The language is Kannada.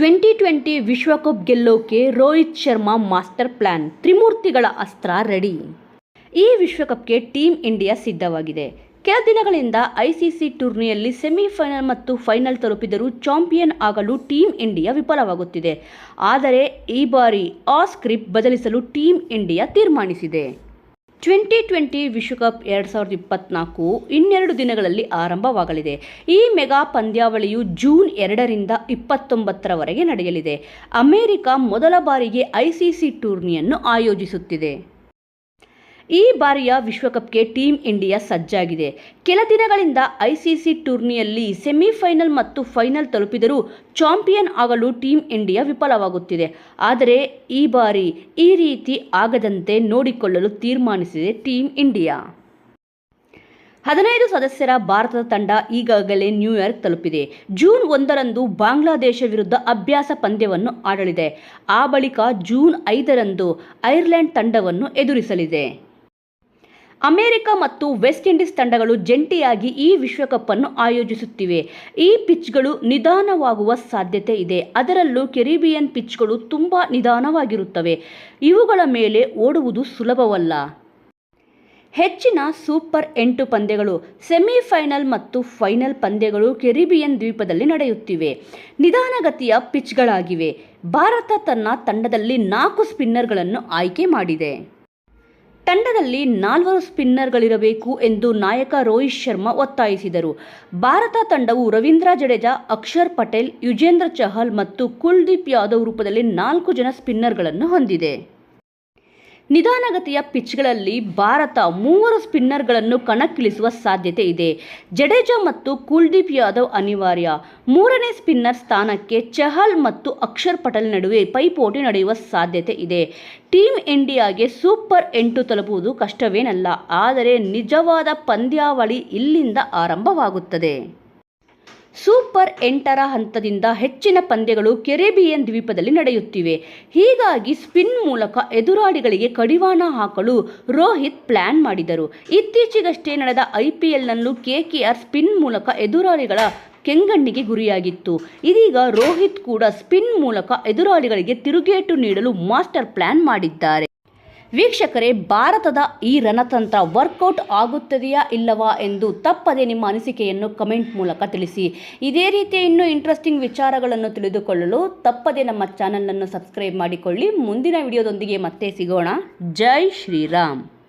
ಟ್ವೆಂಟಿ ಟ್ವೆಂಟಿ ವಿಶ್ವಕಪ್ ಗೆಲ್ಲೋಕೆ ರೋಹಿತ್ ಶರ್ಮಾ ಮಾಸ್ಟರ್ ಪ್ಲಾನ್. ತ್ರಿಮೂರ್ತಿಗಳ ಅಸ್ತ್ರ ರೆಡಿ. ಈ ವಿಶ್ವಕಪ್ಗೆ ಟೀಮ್ ಇಂಡಿಯಾ ಸಿದ್ಧವಾಗಿದೆ. ಕೆಲ ದಿನಗಳಿಂದ ಐಸಿಸಿ ಟೂರ್ನಿಯಲ್ಲಿ ಸೆಮಿಫೈನಲ್ ಮತ್ತು ಫೈನಲ್ ತಲುಪಿದರೂ ಚಾಂಪಿಯನ್ ಆಗಲು ಟೀಮ್ ಇಂಡಿಯಾ ವಿಫಲವಾಗುತ್ತಿದೆ. ಆದರೆ ಈ ಬಾರಿ ಆ ಸ್ಕ್ರಿಪ್ಟ್ ಬದಲಿಸಲು ಟೀಮ್ ಇಂಡಿಯಾ ತೀರ್ಮಾನಿಸಿದೆ. ಟ್ವೆಂಟಿ ಟ್ವೆಂಟಿ ವಿಶ್ವಕಪ್ ಎರಡು ಸಾವಿರದ ಇಪ್ಪತ್ನಾಲ್ಕು ಇನ್ನೆರಡು ದಿನಗಳಲ್ಲಿ ಆರಂಭವಾಗಲಿದೆ. ಈ ಮೆಗಾ ಪಂದ್ಯಾವಳಿಯು ಜೂನ್ ಎರಡರಿಂದ ಇಪ್ಪತ್ತೊಂಬತ್ತರವರೆಗೆ ನಡೆಯಲಿದೆ. ಅಮೆರಿಕ ಮೊದಲ ಬಾರಿಗೆ ಐಸಿಸಿ ಟೂರ್ನಿಯನ್ನು ಆಯೋಜಿಸುತ್ತಿದೆ. ಈ ಬಾರಿಯ ವಿಶ್ವಕಪ್ಗೆ ಟೀಂ ಇಂಡಿಯಾ ಸಜ್ಜಾಗಿದೆ. ಕೆಲ ದಿನಗಳಿಂದ ಐಸಿಸಿ ಟೂರ್ನಿಯಲ್ಲಿ ಸೆಮಿಫೈನಲ್ ಮತ್ತು ಫೈನಲ್ ತಲುಪಿದರೂ ಚಾಂಪಿಯನ್ ಆಗಲು ಟೀಂ ಇಂಡಿಯಾ ವಿಫಲವಾಗುತ್ತಿದೆ. ಆದರೆ ಈ ಬಾರಿ ಈ ರೀತಿ ಆಗದಂತೆ ನೋಡಿಕೊಳ್ಳಲು ತೀರ್ಮಾನಿಸಿದೆ ಟೀಂ ಇಂಡಿಯಾ. ಹದಿನೈದು ಸದಸ್ಯರ ಭಾರತದ ತಂಡ ಈಗಾಗಲೇ ನ್ಯೂಯಾರ್ಕ್ ತಲುಪಿದೆ. ಜೂನ್ ಒಂದರಂದು ಬಾಂಗ್ಲಾದೇಶ ವಿರುದ್ಧ ಅಭ್ಯಾಸ ಪಂದ್ಯವನ್ನು ಆಡಲಿದೆ. ಆ ಬಳಿಕ ಜೂನ್ ಐದರಂದು ಐರ್ಲೆಂಡ್ ತಂಡವನ್ನು ಎದುರಿಸಲಿದೆ. ಅಮೆರಿಕ ಮತ್ತು ವೆಸ್ಟ್ ಇಂಡೀಸ್ ತಂಡಗಳು ಜಂಟಿಯಾಗಿ ಈ ವಿಶ್ವಕಪ್ ಅನ್ನು ಆಯೋಜಿಸುತ್ತಿವೆ. ಈ ಪಿಚ್ಗಳು ನಿಧಾನವಾಗುವ ಸಾಧ್ಯತೆ ಇದೆ. ಅದರಲ್ಲೂ ಕೆರಿಬಿಯನ್ ಪಿಚ್ಗಳು ತುಂಬ ನಿಧಾನವಾಗಿರುತ್ತವೆ. ಇವುಗಳ ಮೇಲೆ ಓಡುವುದು ಸುಲಭವಲ್ಲ. ಹೆಚ್ಚಿನ ಸೂಪರ್ ಎಂಟು ಪಂದ್ಯಗಳು, ಸೆಮಿಫೈನಲ್ ಮತ್ತು ಫೈನಲ್ ಪಂದ್ಯಗಳು ಕೆರಿಬಿಯನ್ ದ್ವೀಪದಲ್ಲಿ ನಡೆಯುತ್ತಿವೆ. ನಿಧಾನಗತಿಯ ಪಿಚ್ಗಳಾಗಿವೆ. ಭಾರತ ತನ್ನ ತಂಡದಲ್ಲಿ ನಾಲ್ಕು ಸ್ಪಿನ್ನರ್ಗಳನ್ನು ಆಯ್ಕೆ ಮಾಡಿದೆ. ತಂಡದಲ್ಲಿ ನಾಲ್ವರು ಸ್ಪಿನ್ನರ್ಗಳಿರಬೇಕು ಎಂದು ನಾಯಕ ರೋಹಿತ್ ಶರ್ಮಾ ಒತ್ತಾಯಿಸಿದರು. ಭಾರತ ತಂಡವು ರವೀಂದ್ರ ಜಡೇಜಾ, ಅಕ್ಷರ್ ಪಟೇಲ್, ಯುಜೇಂದ್ರ ಚಹಲ್ ಮತ್ತು ಕುಲ್ದೀಪ್ ಯಾದವ್ ರೂಪದಲ್ಲಿ ನಾಲ್ಕು ಜನ ಸ್ಪಿನ್ನರ್ಗಳನ್ನು ಹೊಂದಿದೆ. ನಿಧಾನಗತಿಯ ಪಿಚ್ಗಳಲ್ಲಿ ಭಾರತ ಮೂವರು ಸ್ಪಿನ್ನರ್ಗಳನ್ನು ಕಣಕ್ಕಿಳಿಸುವ ಸಾಧ್ಯತೆ ಇದೆ. ಜಡೇಜಾ ಮತ್ತು ಕುಲ್ದೀಪ್ ಯಾದವ್ ಅನಿವಾರ್ಯ. ಮೂರನೇ ಸ್ಪಿನ್ನರ್ ಸ್ಥಾನಕ್ಕೆ ಚಹಲ್ ಮತ್ತು ಅಕ್ಷರ್ ಪಟೇಲ್ ನಡುವೆ ಪೈಪೋಟಿ ನಡೆಯುವ ಸಾಧ್ಯತೆ ಇದೆ. ಟೀಮ್ ಇಂಡಿಯಾಗೆ ಸೂಪರ್ ಎಂಟು ತಲುಪುವುದು ಕಷ್ಟವೇನಲ್ಲ, ಆದರೆ ನಿಜವಾದ ಪಂದ್ಯಾವಳಿ ಇಲ್ಲಿಂದ ಆರಂಭವಾಗುತ್ತದೆ. ಸೂಪರ್ ಎಂಟರ ಹಂತದಿಂದ ಹೆಚ್ಚಿನ ಪಂದ್ಯಗಳು ಕೆರೆಬಿಯನ್ ದ್ವೀಪದಲ್ಲಿ ನಡೆಯುತ್ತಿವೆ. ಹೀಗಾಗಿ ಸ್ಪಿನ್ ಮೂಲಕ ಎದುರಾಳಿಗಳಿಗೆ ಕಡಿವಾಣ ಹಾಕಲು ರೋಹಿತ್ ಪ್ಲಾನ್ ಮಾಡಿದರು. ಇತ್ತೀಚೆಗಷ್ಟೇ ನಡೆದ ಐಪಿಎಲ್ನಲ್ಲೂ ಕೆಕೆಆರ್ ಸ್ಪಿನ್ ಮೂಲಕ ಎದುರಾಳಿಗಳ ಕೆಂಗಣ್ಣಿಗೆ ಗುರಿಯಾಗಿತ್ತು. ಇದೀಗ ರೋಹಿತ್ ಕೂಡ ಸ್ಪಿನ್ ಮೂಲಕ ಎದುರಾಳಿಗಳಿಗೆ ತಿರುಗೇಟು ನೀಡಲು ಮಾಸ್ಟರ್ ಪ್ಲಾನ್ ಮಾಡಿದ್ದಾರೆ. ವೀಕ್ಷಕರೇ, ಭಾರತದ ಈ ರಣತಂತ್ರ ವರ್ಕೌಟ್ ಆಗುತ್ತದೆಯಾ ಇಲ್ಲವಾ ಎಂದು ತಪ್ಪದೆ ನಿಮ್ಮ ಅನಿಸಿಕೆಯನ್ನು ಕಮೆಂಟ್ ಮೂಲಕ ತಿಳಿಸಿ. ಇದೇ ರೀತಿಯ ಇನ್ನೂ ಇಂಟ್ರೆಸ್ಟಿಂಗ್ ವಿಚಾರಗಳನ್ನು ತಿಳಿದುಕೊಳ್ಳಲು ತಪ್ಪದೆ ನಮ್ಮ ಚಾನಲನ್ನು ಸಬ್ಸ್ಕ್ರೈಬ್ ಮಾಡಿಕೊಳ್ಳಿ. ಮುಂದಿನ ವಿಡಿಯೋದೊಂದಿಗೆ ಮತ್ತೆ ಸಿಗೋಣ. ಜೈ ಶ್ರೀರಾಮ್.